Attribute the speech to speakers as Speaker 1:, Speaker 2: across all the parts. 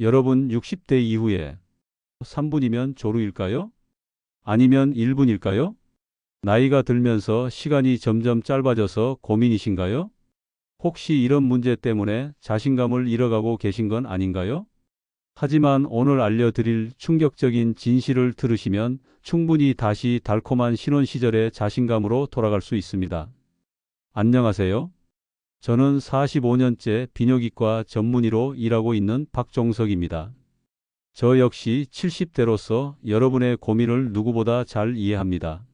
Speaker 1: 여러분 60대 이후에 3분이면 조루일까요? 아니면 1분일까요? 나이가 들면서 시간이 점점 짧아져서 고민이신가요? 혹시 이런 문제 때문에 자신감을 잃어가고 계신 건 아닌가요? 하지만 오늘 알려드릴 충격적인 진실을 들으시면 충분히 다시 달콤한 신혼 시절의 자신감으로 돌아갈 수 있습니다. 안녕하세요. 저는 45년째 비뇨기과 전문의로 일하고 있는 박종석입니다. 저 역시 70대로서 여러분의 고민을 누구보다 잘 이해합니다.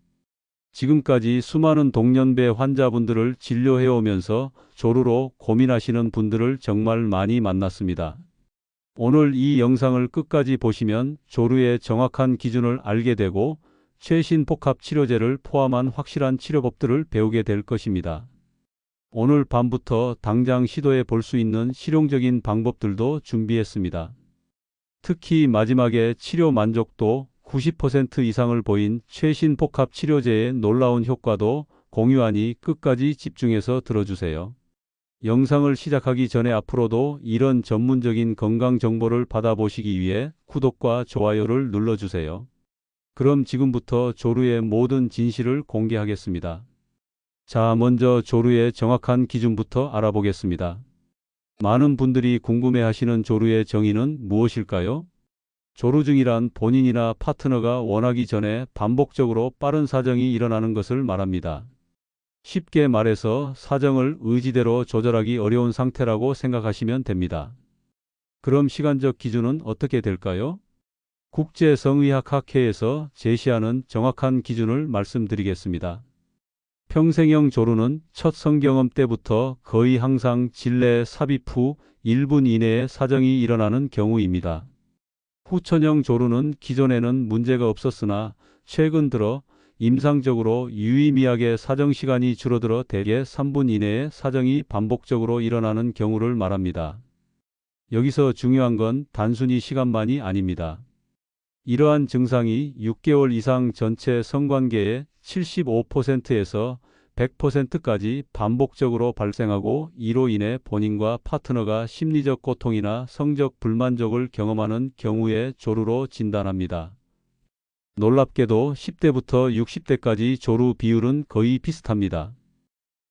Speaker 1: 지금까지 수많은 동년배 환자분들을 진료해 오면서 조루로 고민하시는 분들을 정말 많이 만났습니다. 오늘 이 영상을 끝까지 보시면 조루의 정확한 기준을 알게 되고 최신 복합 치료제를 포함한 확실한 치료법들을 배우게 될 것입니다. 오늘 밤부터 당장 시도해 볼 수 있는 실용적인 방법들도 준비했습니다. 특히 마지막에 치료 만족도 90% 이상을 보인 최신 복합 치료제의 놀라운 효과도 공유하니 끝까지 집중해서 들어주세요. 영상을 시작하기 전에 앞으로도 이런 전문적인 건강 정보를 받아보시기 위해 구독과 좋아요를 눌러주세요. 그럼 지금부터 조루의 모든 진실을 공개하겠습니다. 자, 먼저 조루의 정확한 기준부터 알아보겠습니다. 많은 분들이 궁금해 하시는 조루의 정의는 무엇일까요? 조루증이란 본인이나 파트너가 원하기 전에 반복적으로 빠른 사정이 일어나는 것을 말합니다. 쉽게 말해서 사정을 의지대로 조절하기 어려운 상태라고 생각하시면 됩니다. 그럼 시간적 기준은 어떻게 될까요? 국제성의학학회에서 제시하는 정확한 기준을 말씀드리겠습니다. 평생형 조루는 첫 성경험 때부터 거의 항상 진례 삽입 후 1분 이내에 사정이 일어나는 경우입니다. 후천형 조루는 기존에는 문제가 없었으나 최근 들어 임상적으로 유의미하게 사정 시간이 줄어들어 대개 3분 이내에 사정이 반복적으로 일어나는 경우를 말합니다. 여기서 중요한 건 단순히 시간만이 아닙니다. 이러한 증상이 6개월 이상 전체 성관계의 75%에서 100%까지 반복적으로 발생하고 이로 인해 본인과 파트너가 심리적 고통이나 성적 불만족을 경험하는 경우에 조루로 진단합니다. 놀랍게도 10대부터 60대까지 조루 비율은 거의 비슷합니다.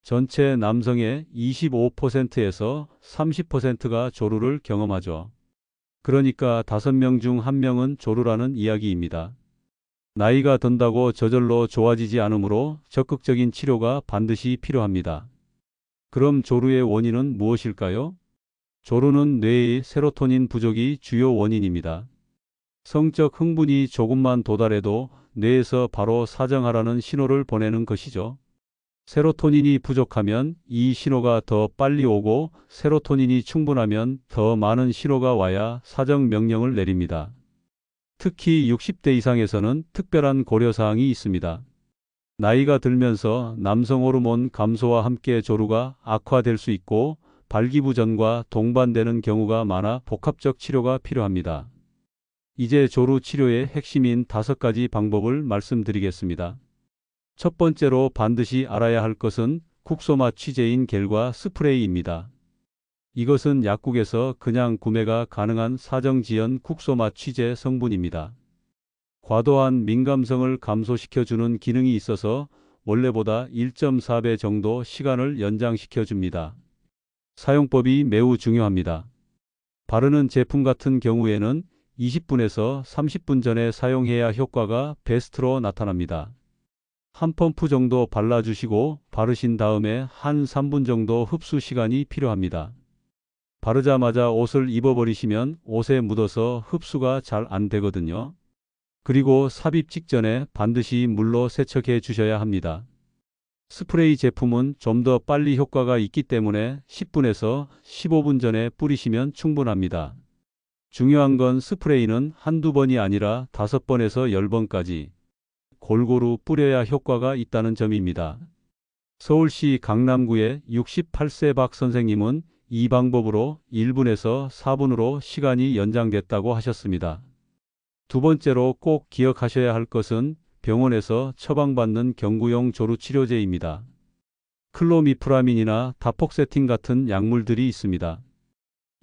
Speaker 1: 전체 남성의 25%에서 30%가 조루를 경험하죠. 그러니까 5명 중 1명은 조루라는 이야기입니다. 나이가 든다고 저절로 좋아지지 않으므로 적극적인 치료가 반드시 필요합니다. 그럼 조루의 원인은 무엇일까요? 조루는 뇌의 세로토닌 부족이 주요 원인입니다. 성적 흥분이 조금만 도달해도 뇌에서 바로 사정하라는 신호를 보내는 것이죠. 세로토닌이 부족하면 이 신호가 더 빨리 오고 세로토닌이 충분하면 더 많은 신호가 와야 사정 명령을 내립니다. 특히 60대 이상에서는 특별한 고려사항이 있습니다. 나이가 들면서 남성 호르몬 감소와 함께 조루가 악화될 수 있고 발기부전과 동반되는 경우가 많아 복합적 치료가 필요합니다. 이제 조루 치료의 핵심인 다섯 가지 방법을 말씀드리겠습니다. 첫 번째로 반드시 알아야 할 것은 국소마 취제인 겔과 스프레이입니다. 이것은 약국에서 그냥 구매가 가능한 사정지연 국소마 취제 성분입니다. 과도한 민감성을 감소시켜주는 기능이 있어서 원래보다 1.4배 정도 시간을 연장시켜 줍니다. 사용법이 매우 중요합니다. 바르는 제품 같은 경우에는 20분에서 30분 전에 사용해야 효과가 베스트로 나타납니다. 한 펌프 정도 발라주시고 바르신 다음에 한 3분 정도 흡수 시간이 필요합니다. 바르자마자 옷을 입어버리시면 옷에 묻어서 흡수가 잘 안 되거든요. 그리고 삽입 직전에 반드시 물로 세척해 주셔야 합니다. 스프레이 제품은 좀 더 빨리 효과가 있기 때문에 10분에서 15분 전에 뿌리시면 충분합니다. 중요한 건 스프레이는 한두 번이 아니라 다섯 번에서 열 번까지 골고루 뿌려야 효과가 있다는 점입니다. 서울시 강남구의 68세 박 선생님은 이 방법으로 1분에서 4분으로 시간이 연장됐다고 하셨습니다. 두 번째로 꼭 기억하셔야 할 것은 병원에서 처방받는 경구용 조루 치료제입니다. 클로미프라민이나 다폭세틴 같은 약물들이 있습니다.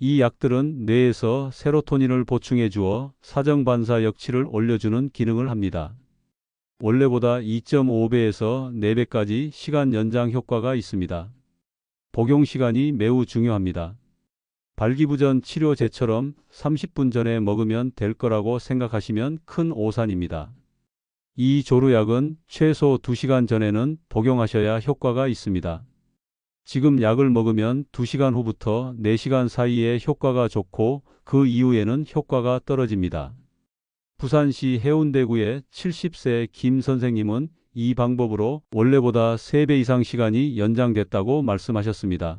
Speaker 1: 이 약들은 뇌에서 세로토닌을 보충해 주어 사정 반사 역치를 올려주는 기능을 합니다. 원래보다 2.5배에서 4배까지 시간 연장 효과가 있습니다. 복용 시간이 매우 중요합니다. 발기부전 치료제처럼 30분 전에 먹으면 될 거라고 생각하시면 큰 오산입니다. 이 조루약은 최소 2시간 전에는 복용하셔야 효과가 있습니다. 지금 약을 먹으면 2시간 후부터 4시간 사이에 효과가 좋고 그 이후에는 효과가 떨어집니다. 부산시 해운대구의 70세 김 선생님은 이 방법으로 원래보다 3배 이상 시간이 연장됐다고 말씀하셨습니다.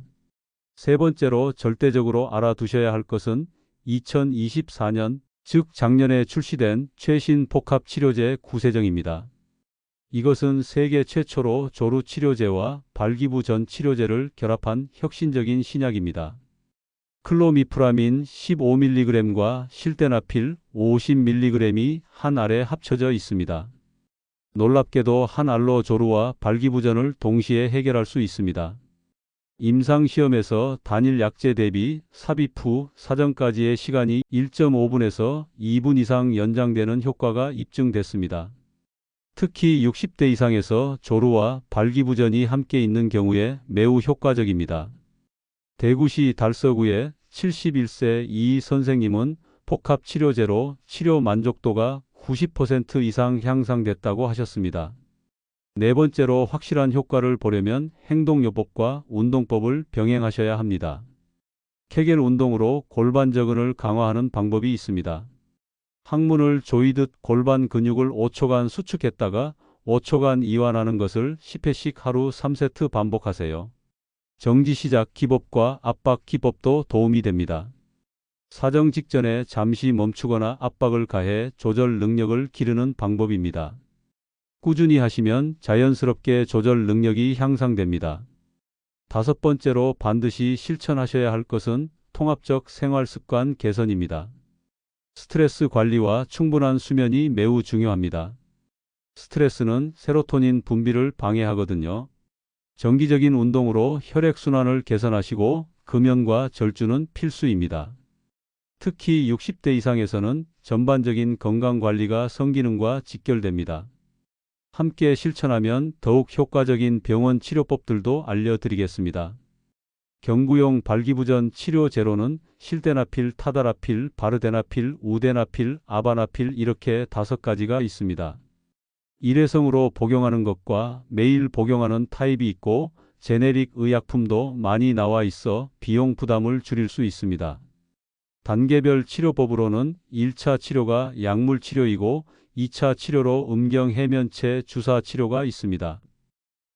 Speaker 1: 세 번째로 절대적으로 알아두셔야 할 것은 2024년, 즉 작년에 출시된 최신 복합 치료제 구세정입니다. 이것은 세계 최초로 조루 치료제와 발기부 전 치료제를 결합한 혁신적인 신약입니다. 클로미프라민 15mg과 실데나필 50mg이 한 알에 합쳐져 있습니다. 놀랍게도 한 알로 조루와 발기부전을 동시에 해결할 수 있습니다. 임상시험에서 단일 약제 대비 삽입 후 사정까지의 시간이 1.5분에서 2분 이상 연장되는 효과가 입증됐습니다. 특히 60대 이상에서 조루와 발기부전이 함께 있는 경우에 매우 효과적입니다. 대구시 달서구의 71세 이 선생님은 복합 치료제로 치료 만족도가 90% 이상 향상됐다고 하셨습니다. 네 번째로 확실한 효과를 보려면 행동요법과 운동법을 병행하셔야 합니다. 케겔 운동으로 골반 저근을 강화하는 방법이 있습니다. 항문을 조이듯 골반 근육을 5초간 수축했다가 5초간 이완하는 것을 10회씩 하루 3세트 반복하세요. 정지 시작 기법과 압박 기법도 도움이 됩니다. 사정 직전에 잠시 멈추거나 압박을 가해 조절 능력을 기르는 방법입니다. 꾸준히 하시면 자연스럽게 조절 능력이 향상됩니다. 다섯 번째로 반드시 실천하셔야 할 것은 통합적 생활 습관 개선입니다. 스트레스 관리와 충분한 수면이 매우 중요합니다. 스트레스는 세로토닌 분비를 방해하거든요. 정기적인 운동으로 혈액순환을 개선하시고 금연과 절주는 필수입니다. 특히 60대 이상에서는 전반적인 건강 관리가 성기능과 직결됩니다. 함께 실천하면 더욱 효과적인 병원 치료법들도 알려드리겠습니다. 경구용 발기부전 치료 제로는 실데나필, 타다라필, 바르데나필, 우데나필, 아바나필 이렇게 다섯 가지가 있습니다. 일회성으로 복용하는 것과 매일 복용하는 타입이 있고 제네릭 의약품도 많이 나와 있어 비용 부담을 줄일 수 있습니다. 단계별 치료법으로는 1차 치료가 약물 치료이고 2차 치료로 음경 해면체 주사 치료가 있습니다.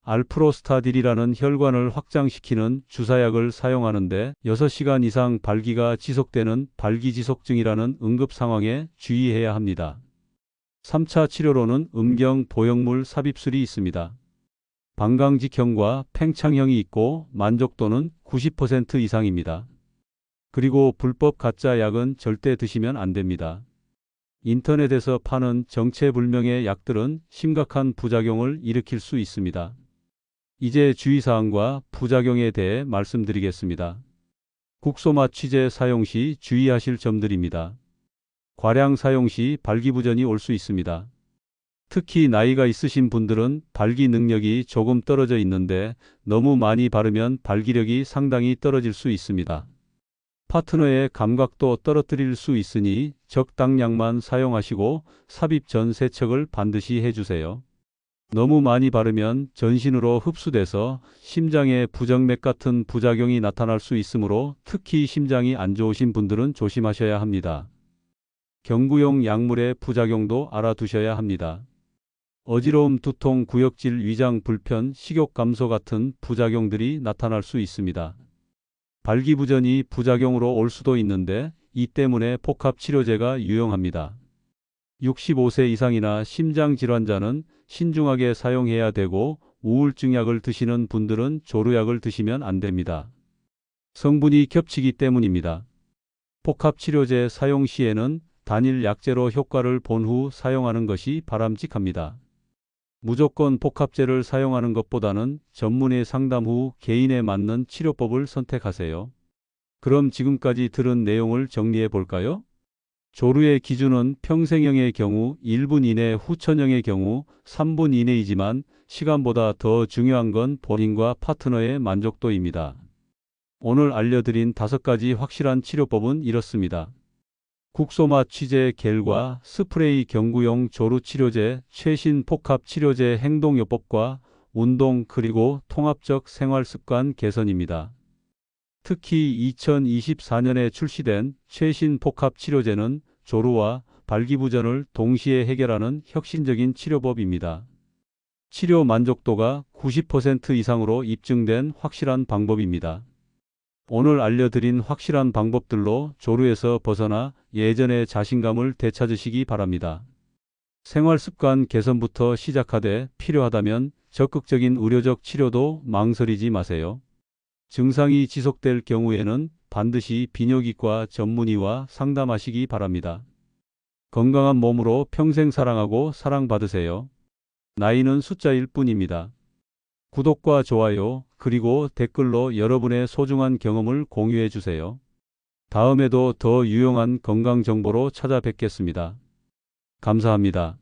Speaker 1: 알프로스타딜이라는 혈관을 확장시키는 주사약을 사용하는데 6시간 이상 발기가 지속되는 발기지속증이라는 응급 상황에 주의해야 합니다. 3차 치료로는 음경 보형물 삽입술이 있습니다. 방광직형과 팽창형이 있고 만족도는 90% 이상입니다. 그리고 불법 가짜 약은 절대 드시면 안 됩니다. 인터넷에서 파는 정체불명의 약들은 심각한 부작용을 일으킬 수 있습니다. 이제 주의사항과 부작용에 대해 말씀드리겠습니다. 국소맛 취재 사용 시 주의하실 점들입니다. 과량 사용 시 발기부전이 올 수 있습니다. 특히 나이가 있으신 분들은 발기 능력이 조금 떨어져 있는데 너무 많이 바르면 발기력이 상당히 떨어질 수 있습니다. 파트너의 감각도 떨어뜨릴 수 있으니 적당량만 사용하시고 삽입 전 세척을 반드시 해주세요. 너무 많이 바르면 전신으로 흡수돼서 심장에 부정맥 같은 부작용이 나타날 수 있으므로 특히 심장이 안 좋으신 분들은 조심하셔야 합니다. 경구용 약물의 부작용도 알아두셔야 합니다. 어지러움, 두통, 구역질, 위장 불편, 식욕 감소 같은 부작용들이 나타날 수 있습니다. 발기부전이 부작용으로 올 수도 있는데 이 때문에 복합 치료제가 유용합니다. 65세 이상이나 심장 질환자는 신중하게 사용해야 되고 우울증 약을 드시는 분들은 조루약을 드시면 안 됩니다. 성분이 겹치기 때문입니다. 복합 치료제 사용 시에는 단일 약제로 효과를 본 후 사용하는 것이 바람직합니다. 무조건 복합제를 사용하는 것보다는 전문의 상담 후 개인에 맞는 치료법을 선택하세요. 그럼 지금까지 들은 내용을 정리해 볼까요? 조루의 기준은 평생형의 경우 1분 이내, 후천형의 경우 3분 이내이지만 시간보다 더 중요한 건 본인과 파트너의 만족도입니다. 오늘 알려드린 다섯 가지 확실한 치료법은 이렇습니다. 국소맛 취재 겔과 스프레이 경구용 조루 치료제, 최신 복합 치료제 행동요법과 운동 그리고 통합적 생활 습관 개선입니다. 특히 2024년에 출시된 최신 복합 치료제는 조루와 발기부전을 동시에 해결하는 혁신적인 치료법입니다. 치료 만족도가 90% 이상으로 입증된 확실한 방법입니다. 오늘 알려드린 확실한 방법들로 조루에서 벗어나 예전의 자신감을 되찾으시기 바랍니다. 생활 습관 개선부터 시작하되 필요하다면 적극적인 의료적 치료도 망설이지 마세요. 증상이 지속될 경우에는 반드시 비뇨기과 전문의와 상담하시기 바랍니다. 건강한 몸으로 평생 사랑하고 사랑받으세요. 나이는 숫자일 뿐입니다. 구독과 좋아요, 그리고 댓글로 여러분의 소중한 경험을 공유해 주세요. 다음에도 더 유용한 건강 정보로 찾아뵙겠습니다. 감사합니다.